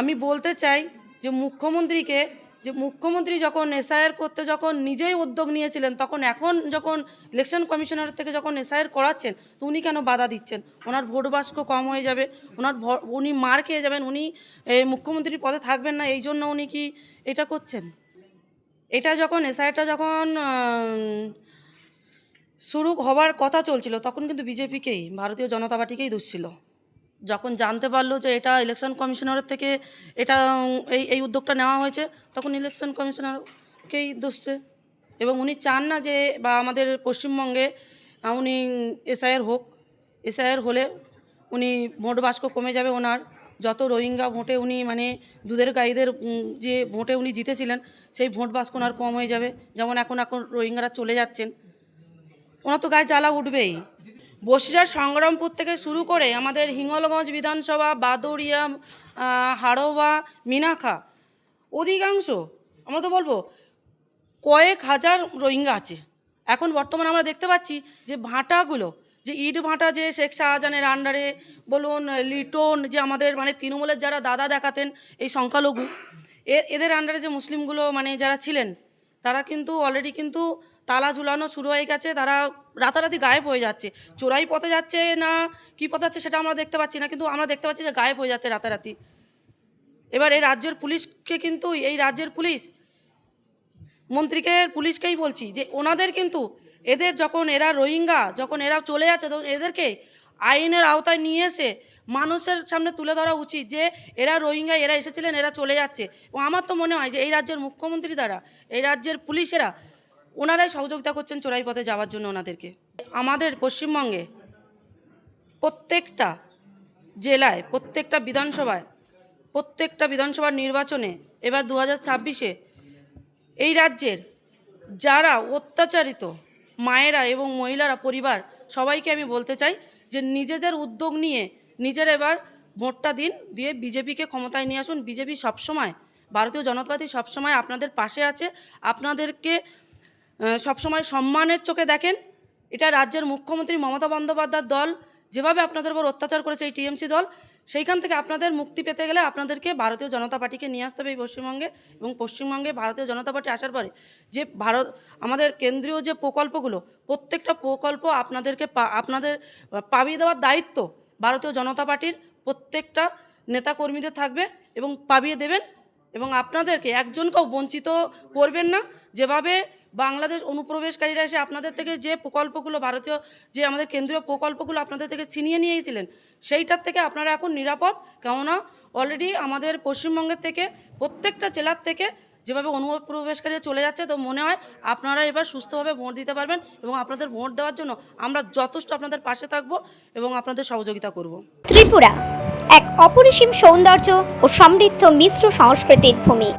আমি বলতে চাই যে মুখ্যমন্ত্রীকে, যে মুখ্যমন্ত্রী যখন এসআইআর করতে যখন নিজেই উদ্যোগ নিয়েছিলেন, তখন এখন যখন ইলেকশন কমিশনার থেকে যখন এসআইআর করাচ্ছেন, তো উনি কেন বাধা দিচ্ছেন? ওনার ভোট বাস্ক কম হয়ে যাবে, ওনার উনি মার খেয়ে যাবেন, উনি মুখ্যমন্ত্রীর পদে থাকবেন না, এই জন্য উনি কি এটা করছেন? এটা যখন, এসআইআরটা যখন শুরু হবার কথা চলছিল, তখন কিন্তু বিজেপিকেই, ভারতীয় জনতা পার্টিকেই দোষ ছিল। যখন জানতে পারল যে এটা ইলেকশন কমিশনারের থেকে এটা, এই এই উদ্যোগটা নেওয়া হয়েছে, তখন ইলেকশন কমিশনারকেই দোষছে এবং উনি চান না যে, বা আমাদের পশ্চিমবঙ্গে উনি এসআইআর হোক এসআইআর হলে উনি ভোট বাস্ক কমে যাবে ওনার। যত রোহিঙ্গা ভোটে উনি মানে দুধের গাইদের যে ভোটে উনি জিতেছিলেন, সেই ভোট বাস্ক ওনার কম হয়ে যাবে। যেমন এখন এখন রোহিঙ্গারা চলে যাচ্ছেন। ওনার তো গায়ে জ্বালা উঠবেই। বসিরহাট সংগ্রামপুর থেকে শুরু করে আমাদের হিঙ্গলগঞ্জ বিধানসভা বাদুড়িয়া আহ, হাড়োয়া মিনাখা অধিকাংশ আমরা তো বলব কয়েক হাজার রোহিঙ্গা আছে। এখন বর্তমানে আমরা দেখতে পাচ্ছি যে ভাটাগুলো যে ইট ভাটা যে শেখ শাহজাহানের আন্ডারে বলুন লিটন যে আমাদের মানে তৃণমূলের যারা দাদা দেখাতেন এই সংখ্যালঘু এদের আন্ডারে যে মুসলিমগুলো মানে যারা ছিলেন তারা কিন্তু অলরেডি কিন্তু তালা ঝুলানো শুরু হয়ে গেছে, তারা রাতারাতি গায়েব হয়ে যাচ্ছে। চোরাই পথে যাচ্ছে না, কি পথে যাচ্ছে সেটা আমরা দেখতে পাচ্ছি না, কিন্তু আমরা দেখতে পাচ্ছি যে গায়েব হয়ে যাচ্ছে রাতারাতি। এবার এই রাজ্যের পুলিশকে কিন্তু, এই রাজ্যের পুলিশ মন্ত্রীকে পুলিশকেই বলছি যে ওনাদের কিন্তু এদের যখন এরা রোহিঙ্গা, যখন এরা চলে যাচ্ছে, তখন এদেরকে আইনের আওতায় নিয়ে এসে মানুষের সামনে তুলে ধরা উচিত যে এরা রোহিঙ্গা, এরা এসেছিলেন, এরা চলে যাচ্ছে। এবং আমার তো মনে হয় যে এই রাজ্যের মুখ্যমন্ত্রী দ্বারা, এই রাজ্যের পুলিশেরা ওনারাই সহযোগিতা করছেন চোরাই পথে যাওয়ার জন্য ওনাদেরকে। আমাদের পশ্চিমবঙ্গে প্রত্যেকটা জেলায়, প্রত্যেকটা বিধানসভায়, প্রত্যেকটা বিধানসভার নির্বাচনে এবার দু হাজার ছাব্বিশে এই রাজ্যের যারা অত্যাচারিত মায়েরা এবং মহিলারা, পরিবার, সবাইকে আমি বলতে চাই যে নিজেদের উদ্যোগ নিয়ে নিজের এবার ভোটটা দিন, দিয়ে বিজেপিকে ক্ষমতায় নিয়ে আসুন। বিজেপি সবসময়, ভারতীয় জনতা পার্টি সবসময় আপনাদের পাশে আছে। আপনাদেরকে সবসময় সম্মানের চোখে দেখেন। এটা রাজ্যের মুখ্যমন্ত্রী মমতা বন্দ্যোপাধ্যায়ের দল, যেভাবে আপনাদের উপর অত্যাচার করেছে এই টিএমসি দল, সেইখান থেকে আপনাদের মুক্তি পেতে গেলে আপনাদেরকে ভারতীয় জনতা পার্টিকে নিয়ে আসতে হবে এই পশ্চিমবঙ্গে এবং পশ্চিমবঙ্গে ভারতীয় জনতা পার্টি আসার পরে যে ভারত, আমাদের কেন্দ্রীয় যে প্রকল্পগুলো, প্রত্যেকটা প্রকল্প আপনাদেরকে আপনাদের পাবিয়ে দেওয়ার দায়িত্ব ভারতীয় জনতা পার্টির প্রত্যেকটা নেতাকর্মীদের থাকবে এবং পাবিয়ে দেবেন এবং আপনাদেরকে একজনকেও বঞ্চিত করবেন না। যেভাবে বাংলাদেশ অনুপ্রবেশকারীরা এসে আপনাদের থেকে যে প্রকল্পগুলো ভারতীয় যে আমাদের কেন্দ্রীয় প্রকল্পগুলো আপনাদের থেকে ছিনিয়ে নিয়েছিলেন, সেইটার থেকে আপনারা এখন নিরাপদ। কেননা অলরেডি আমাদের পশ্চিমবঙ্গের থেকে প্রত্যেকটা জেলার থেকে যেভাবে অনুপ্রবেশকারী চলে যাচ্ছে, তো মনে হয় আপনারা এবার সুস্থভাবে ভোট দিতে পারবেন এবং আপনাদের ভোট দেওয়ার জন্য আমরা যথেষ্ট আপনাদের পাশে থাকব এবং আপনাদের সহযোগিতা করব। ত্রিপুরা, এক অপরিসীম সৌন্দর্য ও সমৃদ্ধ মিশ্র সংস্কৃতির ভূমি।